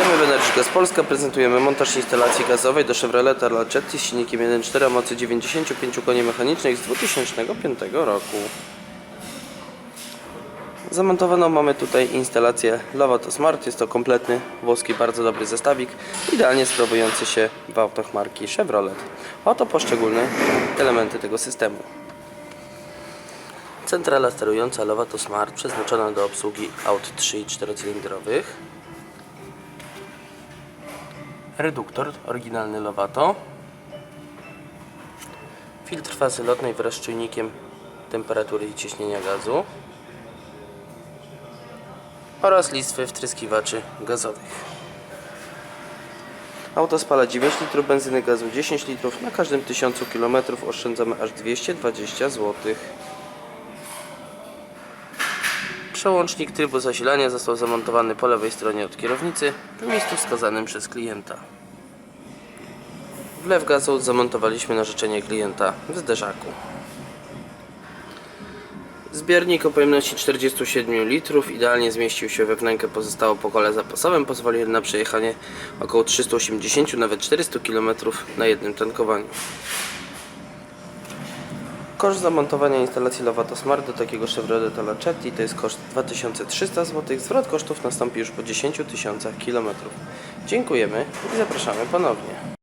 Witamy w Energy Gas Polska. Prezentujemy montaż instalacji gazowej do Chevroleta Lacetti z silnikiem 1.4 o mocy 95 koni mechanicznych z 2005 roku. Zamontowaną mamy tutaj instalację Lovato Smart. Jest to kompletny włoski, bardzo dobry zestawik, idealnie sprawujący się w autach marki Chevrolet. Oto poszczególne elementy tego systemu. Centrala sterująca Lovato Smart przeznaczona do obsługi aut 3 i 4 cylindrowych. Reduktor oryginalny Lovato. Filtr fazy lotnej wraz z czujnikiem temperatury i ciśnienia gazu. Oraz listwy wtryskiwaczy gazowych. Auto spala 9 litrów benzyny, gazu 10 litrów. Na każdym 1000 km oszczędzamy aż 220 zł. Przełącznik trybu zasilania został zamontowany po lewej stronie od kierownicy w miejscu wskazanym przez klienta. Wlew gazu zamontowaliśmy na życzenie klienta w zderzaku. Zbiornik o pojemności 47 litrów idealnie zmieścił się we wnękę pozostałe po kole zapasowym. Pozwolił na przejechanie około 380 nawet 400 km na jednym tankowaniu. Koszt zamontowania instalacji Lovato Smart do takiego Chevroleta Lacetti to jest koszt 2300 zł. Zwrot kosztów nastąpi już po 10 tysiącach kilometrów. Dziękujemy i zapraszamy ponownie.